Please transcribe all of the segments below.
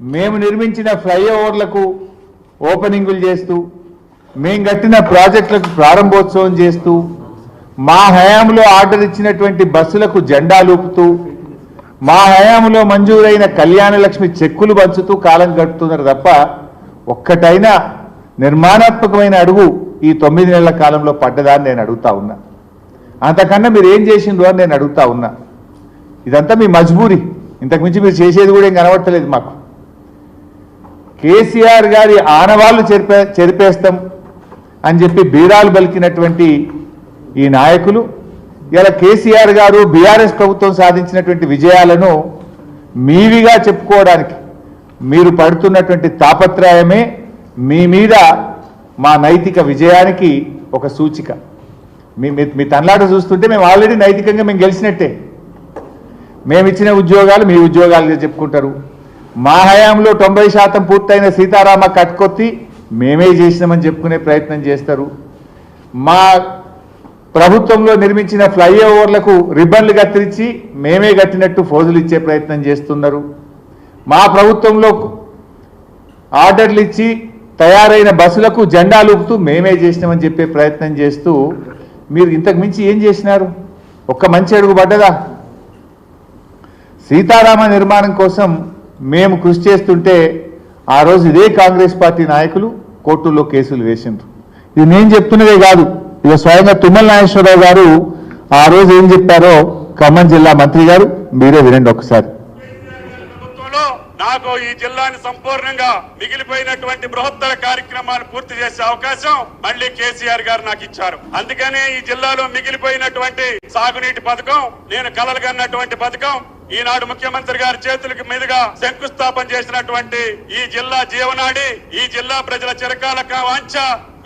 మేము నిర్మించిన ఫ్లైఓవర్లకు ఓపెనింగులు చేస్తూ మేము కట్టిన ప్రాజెక్టులకు ప్రారంభోత్సవం చేస్తూ మా హయాంలో ఆర్డర్ ఇచ్చినటువంటి బస్సులకు జెండాలూపుతూ మా హయాంలో మంజూరైన కళ్యాణ లక్ష్మి చెక్కులు పంచుతూ కాలం గడుపుతున్నారు తప్ప ఒక్కటైనా నిర్మాణాత్మకమైన అడుగు ఈ తొమ్మిది నెలల కాలంలో పడ్డదా అని నేను అడుగుతా ఉన్నా. అంతకన్నా మీరు ఏం చేసిండ్రు అని నేను అడుగుతా ఉన్నా. ఇదంతా మీ మజ్బూరి. ఇంతకుమించి మీరు చేసేది కూడా ఏం కనబడతలేదు మాకు. కేసీఆర్ గారి ఆనవాళ్ళు చెరిపే చెరిపేస్తాం అని చెప్పి బీరాలు బలికినటువంటి ఈ నాయకులు ఇలా కేసీఆర్ గారు బీఆర్ఎస్ ప్రభుత్వం సాధించినటువంటి విజయాలను మీవిగా చెప్పుకోవడానికి మీరు పడుతున్నటువంటి తాపత్రయమే మీ మీద మా నైతిక విజయానికి ఒక సూచిక. మీ మీ- మీ చూస్తుంటే మేము ఆల్రెడీ నైతికంగా మేము గెలిచినట్టే. మేము ఇచ్చిన ఉద్యోగాలు మీ ఉద్యోగాలుగా చెప్పుకుంటారు. మా హయాంలో తొంభై శాతం పూర్తయిన సీతారామ కట్కొత్తి మేమే చేసినామని చెప్పుకునే ప్రయత్నం చేస్తారు. మా ప్రభుత్వంలో నిర్మించిన ఫ్లైఓవర్లకు రిబ్బన్లు కత్తిరించి మేమే కట్టినట్టు ఫోజులు ఇచ్చే ప్రయత్నం చేస్తున్నారు. మా ప్రభుత్వంలో ఆర్డర్లు ఇచ్చి తయారైన బస్సులకు జెండాలు ఊపుతూ మేమే చేసినామని చెప్పే ప్రయత్నం చేస్తూ మీరు ఇంతకు మించి ఏం చేసినారు? ఒక్క మంచి అడుగు పడ్డదా? సీతారామ నిర్మాణం కోసం మేము కృషి చేస్తుంటే ఆ రోజు ఇదే కాంగ్రెస్ పార్టీ నాయకులు కోర్టుల్లో కేసులు వేసిండ్రు. ఇది నేను చెప్తున్నదే కాదు ఇక స్వయంగా తుమ్మల నాగేశ్వరరావు గారు ఆ రోజు ఏం చెప్పారో ఖమ్మం జిల్లా మంత్రి గారు మీరే వినండి ఒకసారి. ప్రభుత్వంలో నాకు ఈ జిల్లాని సంపూర్ణంగా మిగిలిపోయినటువంటి బృహత్తర కార్యక్రమాన్ని పూర్తి చేసే అవకాశం మళ్ళీ కేసీఆర్ గారు నాకు ఇచ్చారు. అందుకనే ఈ జిల్లాలో మిగిలిపోయినటువంటి సాగునీటి పథకం నేను కలలుగన్నటువంటి పథకం ఈనాడు ముఖ్యమంత్రి గారి చేతులకు మీదుగా శంకుస్థాపన చేసినటువంటి ఈ జిల్లా జీవనాడి ఈ జిల్లా ప్రజల చిరకాల వాంఛ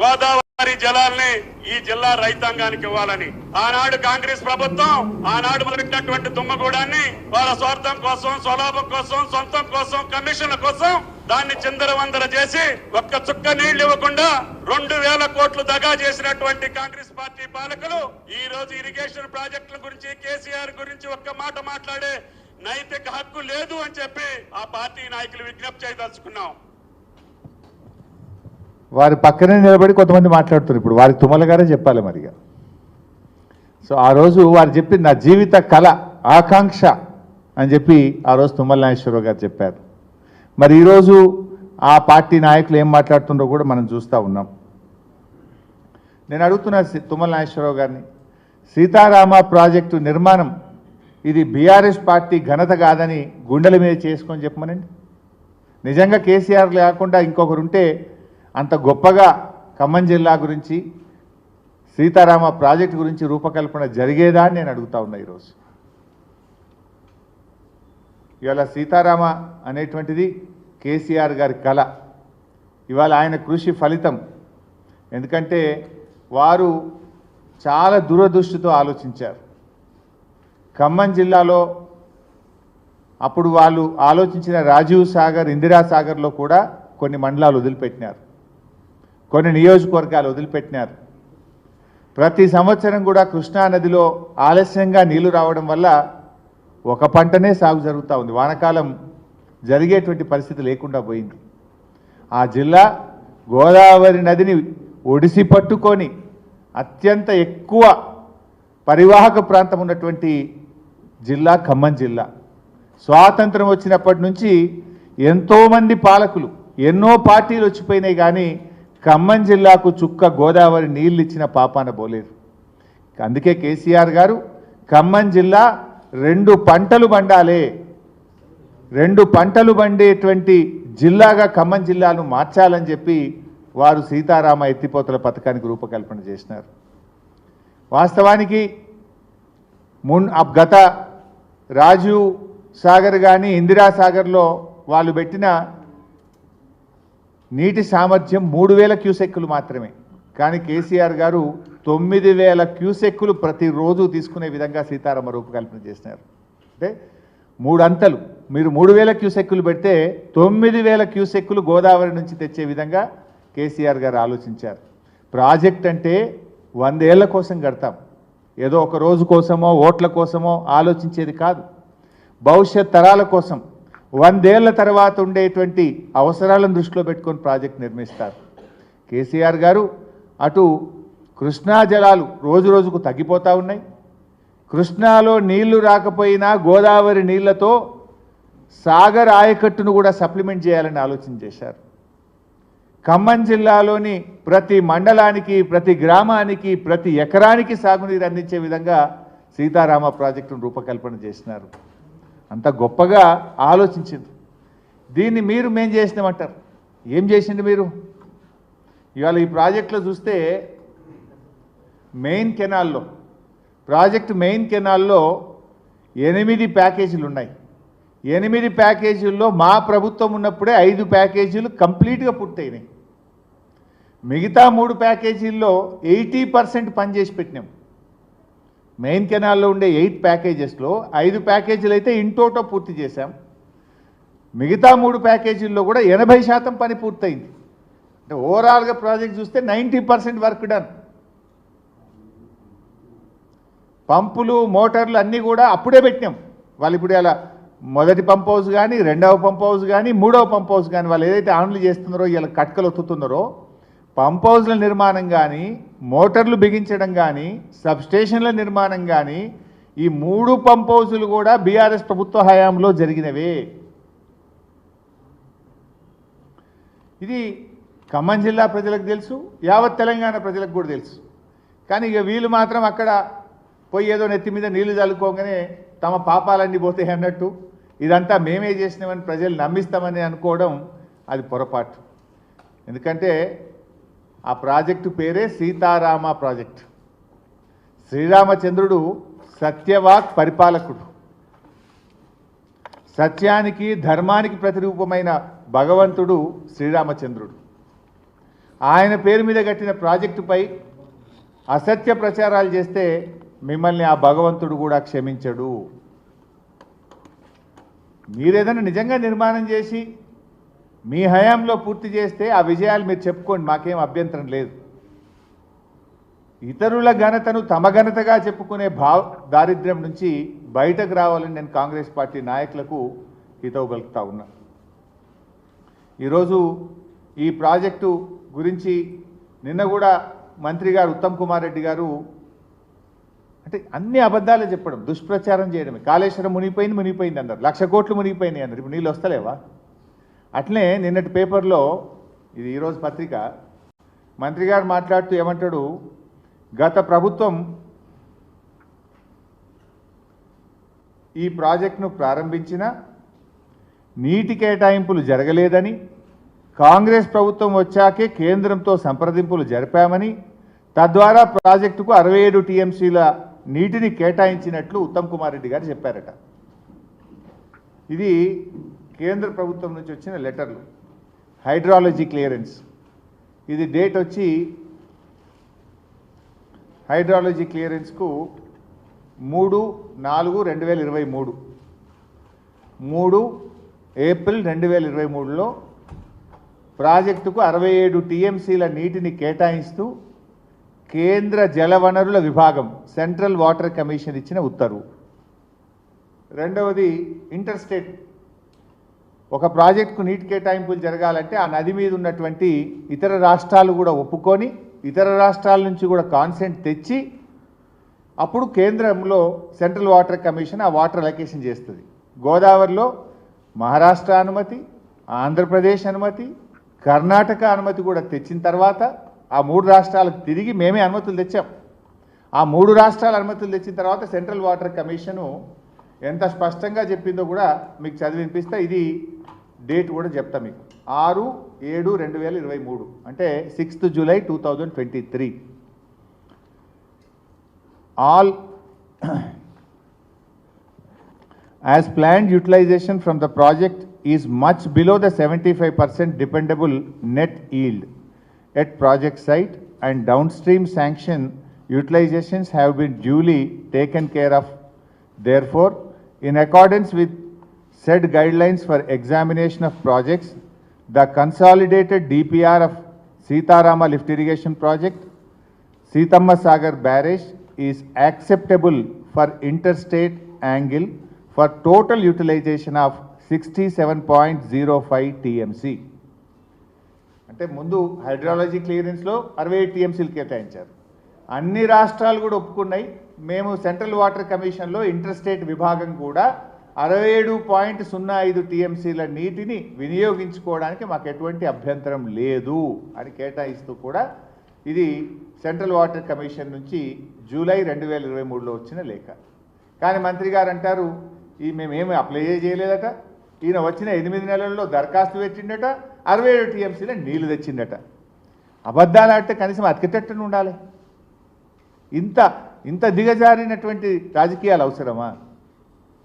గోదావరి జలాల్ని ఈ జిల్లా రైతాంగానికి ఇవ్వాలని. ఆనాడు కాంగ్రెస్ ప్రభుత్వం ఆనాడు మొదలెట్టినటువంటి తుమ్మగూడాన్ని వాళ్ళ స్వార్థం కోసం స్వలాభం కోసం సొంతం కోసం కమిషన్ల కోసం దాన్ని చిందరవందర చేసి ఒక్క చుక్క నీళ్ళు ఇవ్వకుండా రెండు వేల కోట్లు దగా చేసినటువంటి కాంగ్రెస్ పార్టీ పాలకులు ఈ రోజు ఇరిగేషన్ ప్రాజెక్టుల గురించి కేసీఆర్ గురించి ఒక్క మాట మాట్లాడే నైతిక హక్కు లేదు అని చెప్పి ఆ పార్టీ నాయకులు విజ్ఞప్తి చేయదలుచుకున్నాం. వారి పక్కనే నిలబడి కొంతమంది మాట్లాడుతున్నారు ఇప్పుడు. వారి తుమ్మల గారే చెప్పాలి మరిగా సో ఆ రోజు వారు చెప్పింది నా జీవిత కళ ఆకాంక్ష అని చెప్పి ఆ రోజు తుమ్మల నాగేశ్వరరావు గారు చెప్పారు. మరి ఈరోజు ఆ పార్టీ నాయకులు ఏం మాట్లాడుతుండో కూడా మనం చూస్తూ ఉన్నాం. నేను అడుగుతున్నా తుమ్మల నాగేశ్వరరావు గారిని సీతారామ ప్రాజెక్టు నిర్మాణం ఇది బీఆర్ఎస్ పార్టీ ఘనత కాదని గుండెల మీద చేసుకొని చెప్పమనండి. నిజంగా కేసీఆర్ లేకుండా ఇంకొకరు ఉంటే అంత గొప్పగా ఖమ్మం జిల్లా గురించి సీతారామ ప్రాజెక్టు గురించి రూపకల్పన జరిగేదా అని నేను అడుగుతా ఉన్నా ఈరోజు. ఇవాళ సీతారామ అనేటువంటిది కేసీఆర్ గారి కళ. ఇవాళ ఆయన కృషి ఫలితం. ఎందుకంటే వారు చాలా దూరదృష్టితో ఆలోచించారు. ఖమ్మం జిల్లాలో అప్పుడు వాళ్ళు ఆలోచించిన రాజీవ్ సాగర్ ఇందిరా సాగర్లో కూడా కొన్ని మండలాలు వదిలిపెట్టినారు. కొన్ని నియోజకవర్గాలు వదిలిపెట్టినారు. ప్రతి సంవత్సరం కూడా కృష్ణా నదిలో ఆలస్యంగా నీళ్ళు రావడం వల్ల ఒక పంటనే సాగు జరుగుతూ ఉంది. వానకాలం జరిగేటువంటి పరిస్థితి లేకుండా పోయింది. ఆ జిల్లా గోదావరి నదిని ఒడిసి పట్టుకొని అత్యంత ఎక్కువ పరివాహక ప్రాంతం ఉన్నటువంటి జిల్లా ఖమ్మం జిల్లా. స్వాతంత్రం వచ్చినప్పటి నుంచి ఎంతోమంది పాలకులు ఎన్నో పార్టీలు వచ్చిపోయినాయి కానీ ఖమ్మం జిల్లాకు చుక్క గోదావరి నీళ్ళు ఇచ్చిన పాపాన పోలేదు. అందుకే కేసీఆర్ గారు ఖమ్మం జిల్లా రెండు పంటలు పండాలి. రెండు పంటలు పండేటువంటి జిల్లాగా ఖమ్మం జిల్లాను మార్చాలని చెప్పి వారు సీతారామ ఎత్తిపోతల పథకానికి రూపకల్పన చేసినారు. వాస్తవానికి మున్ గత రాజీవ్ సాగర్ కానీ ఇందిరా సాగర్లో వాళ్ళు పెట్టిన నీటి సామర్థ్యం మూడు వేల క్యూసెక్కులు మాత్రమే. కానీ కేసీఆర్ గారు తొమ్మిది వేల క్యూసెక్కులు ప్రతిరోజు తీసుకునే విధంగా సీతారామ రూపకల్పన చేసినారు. అంటే మూడు అంతలు. మీరు మూడు వేల క్యూసెక్కులు పెడితే తొమ్మిది వేల క్యూసెక్కులు గోదావరి నుంచి తెచ్చే విధంగా కేసీఆర్ గారు ఆలోచించారు. ప్రాజెక్ట్ అంటే వందేళ్ళ కోసం కడతాం. ఏదో ఒక రోజు కోసమో ఓట్ల కోసమో ఆలోచించేది కాదు. భవిష్యత్ తరాల కోసం వందేళ్ళ తర్వాత ఉండేటువంటి అవసరాలను దృష్టిలో పెట్టుకొని ప్రాజెక్ట్ నిర్మిస్తారు. కేసీఆర్ గారు అటు కృష్ణా జలాలు రోజు రోజుకు తగ్గిపోతూ ఉన్నాయి. కృష్ణాలో నీళ్ళు రాకపోయినా గోదావరి నీళ్ళతో సాగర్ ఆయకట్టును కూడా సప్లిమెంట్ చేయాలని ఆలోచన చేశారు. ఖమ్మం జిల్లాలోని ప్రతి మండలానికి ప్రతి గ్రామానికి ప్రతి ఎకరానికి సాగునీరు అందించే విధంగా సీతారామ ప్రాజెక్టును రూపకల్పన చేసినారు. అంత గొప్పగా ఆలోచించింది దీన్ని మీరు మేం చేసినామంటారు. ఏం చేసిండు మీరు? ఇవాళ ఈ ప్రాజెక్టులో చూస్తే మెయిన్ కెనాల్లో ప్రాజెక్ట్ మెయిన్ కెనాల్లో ఎనిమిది ప్యాకేజీలు ఉన్నాయి. ఎనిమిది ప్యాకేజీల్లో మా ప్రభుత్వం ఉన్నప్పుడే ఐదు ప్యాకేజీలు కంప్లీట్గా పూర్తయినాయి. మిగతా మూడు ప్యాకేజీల్లో ఎయిటీ పర్సెంట్ పనిచేసి పెట్టినాం. మెయిన్ కెనాల్లో ఉండే ఎయిట్ ప్యాకేజెస్లో ఐదు ప్యాకేజీలు అయితే ఇంటోటో పూర్తి చేశాం. మిగతా మూడు ప్యాకేజీల్లో కూడా ఎనభై శాతం పని పూర్తయింది. అంటే ఓవరాల్గా ప్రాజెక్ట్ చూస్తే నైంటీ పర్సెంట్ వర్క్ డన్ పంపులు మోటార్లు అన్నీ కూడా అప్పుడే పెట్టినాం. వాళ్ళు ఇప్పుడు అలా మొదటి పంప్ హౌస్ కానీ రెండవ పంప్ హౌస్ కానీ మూడవ పంప్ హౌస్ కానీ వాళ్ళు ఏదైతే ఆన్లు చేస్తున్నారో ఇలా కట్కలు ఒత్తుతున్నారో పంప్ హౌస్ల నిర్మాణం కానీ మోటార్లు బిగించడం కానీ సబ్స్టేషన్ల నిర్మాణం కానీ ఈ మూడు పంప్ హౌసులు కూడా బీఆర్ఎస్ ప్రభుత్వ హయాంలో జరిగినవే. ఇది ఖమ్మం జిల్లా ప్రజలకు తెలుసు యావత్ తెలంగాణ ప్రజలకు కూడా తెలుసు. కానీ ఇక వీళ్ళు మాత్రం అక్కడ పోయి ఏదో నెత్తి మీద నీళ్ళు చల్లుకోగానే తమ పాపాలన్నీ పోతాయి అన్నట్టు. ఇదంతా మేమే చేసినామని ప్రజలు నమ్మిస్తామని అనుకోవడం అది పొరపాటు. ఎందుకంటే ఆ ప్రాజెక్టు పేరే సీతారామ ప్రాజెక్ట్. శ్రీరామచంద్రుడు సత్యవాక్ పరిపాలకుడు. సత్యానికి ధర్మానికి ప్రతిరూపమైన భగవంతుడు శ్రీరామచంద్రుడు. ఆయన పేరు మీద కట్టిన ప్రాజెక్టుపై అసత్య ప్రచారాలు చేస్తే మిమ్మల్ని ఆ భగవంతుడు కూడా క్షమించడు. మీరేదైనా నిజంగా నిర్మాణం చేసి మీ హయాంలో పూర్తి చేస్తే ఆ విజయాలు మీరు చెప్పుకోండి మాకేం అభ్యంతరం లేదు. ఇతరుల ఘనతను తమ ఘనతగా చెప్పుకునే భావ దారిద్ర్యం నుంచి బయటకు రావాలని నేను కాంగ్రెస్ పార్టీ నాయకులకు హితవు పలుకుతా ఉన్నా. ఈరోజు ఈ ప్రాజెక్టు గురించి నిన్న కూడా మంత్రి గారు ఉత్తమ్ కుమార్ రెడ్డి గారు అంటే అన్ని అబద్ధాలే చెప్పడం దుష్ప్రచారం చేయడమే. కాళేశ్వరం మునిగిపోయింది మునిగిపోయింది అన్నారు. లక్ష కోట్లు మునిగిపోయినాయి అన్నారు. ఇప్పుడు నీళ్ళు వస్తలేవా? అట్లే నిన్నటి పేపర్లో ఇది ఈరోజు పత్రిక మంత్రి గారు మాట్లాడుతూ ఏమంటాడు? గత ప్రభుత్వం ఈ ప్రాజెక్టును ప్రారంభించిన నీటి కేటాయింపులు జరగలేదని కాంగ్రెస్ ప్రభుత్వం వచ్చాకే కేంద్రంతో సంప్రదింపులు జరిపామని తద్వారా ప్రాజెక్టుకు అరవై ఏడు టీఎంసీల నీటిని కేటాయించినట్లు ఉత్తమ్ కుమార్ రెడ్డి గారు చెప్పారట. ఇది కేంద్ర ప్రభుత్వం నుంచి వచ్చిన లెటర్లు. Hydrology clearance. ఇది డేట్ వచ్చి హైడ్రాలజీ క్లియరెన్స్కు మూడు నాలుగు రెండు వేల ఇరవై మూడు. మూడు ఏప్రిల్ రెండు వేల ఇరవై మూడులో ప్రాజెక్టుకు అరవై ఏడు టీఎంసీల నీటిని కేటాయిస్తూ కేంద్ర జలవనరుల విభాగం సెంట్రల్ వాటర్ కమిషన్ ఇచ్చిన ఉత్తర్వు. రెండవది ఇంటర్ స్టేట్ ఒక ప్రాజెక్టుకు నీటి కేటాయింపులు జరగాలంటే ఆ నది మీద ఉన్నటువంటి ఇతర రాష్ట్రాలు కూడా ఒప్పుకొని ఇతర రాష్ట్రాల నుంచి కూడా కాన్సెంట్ తెచ్చి అప్పుడు కేంద్రంలో సెంట్రల్ వాటర్ కమిషన్ ఆ వాటర్ అలొకేషన్ చేస్తుంది. గోదావరిలో మహారాష్ట్ర అనుమతి ఆంధ్రప్రదేశ్ అనుమతి కర్ణాటక అనుమతి కూడా తెచ్చిన తర్వాత ఆ మూడు రాష్ట్రాలకు తిరిగి మేమే అనుమతులు తెచ్చాం. ఆ మూడు రాష్ట్రాల అనుమతులు తెచ్చిన తర్వాత సెంట్రల్ వాటర్ కమిషను ఎంత స్పష్టంగా చెప్పిందో కూడా మీకు చదివినిపిస్తే ఇది డేట్ కూడా చెప్తా మీకు. ఆరు ఏడు రెండు వేల ఇరవై మూడు. అంటే sixth July two thousand twenty three. All as planned utilization from the project is much below the 75% dependable net yield at project site and downstream sanction utilizations have been duly taken care of. Therefore, in accordance with said guidelines for examination of projects, the consolidated DPR of Sitarama Lift Irrigation Project Sitamma Sagar Barrage is acceptable for interstate angle for total utilization of sixty seven point zero five TMC అంటే ముందు hydrology క్లియరెన్స్లో అరవై ఏడు టీఎంసీలు కేటాయించారు. అన్ని రాష్ట్రాలు కూడా ఒప్పుకున్నాయి. మేము సెంట్రల్ వాటర్ కమిషన్లో ఇంటర్స్టేట్ విభాగం కూడా అరవై ఏడు పాయింట్ సున్నా ఐదు టీఎంసీల నీటిని వినియోగించుకోవడానికి మాకు ఎటువంటి అభ్యంతరం లేదు అని కేటాయిస్తూ కూడా ఇది సెంట్రల్ వాటర్ కమిషన్ నుంచి జూలై రెండు వేల ఇరవై మూడులో వచ్చిన లేఖ. కానీ మంత్రి గారు అంటారు ఈ మేమేమి అప్లై చేయలేదట. ఈయన వచ్చిన ఎనిమిది నెలల్లో దరఖాస్తు పెట్టిండట అరవై ఏడు టీఎంసీలో నీళ్ళు తెచ్చిండట. అబద్ధాలు ఆడితే కనీసం అతికెట్టను ఉండాలి. ఇంత ఇంత దిగజారినటువంటి రాజకీయాలు అవసరమా?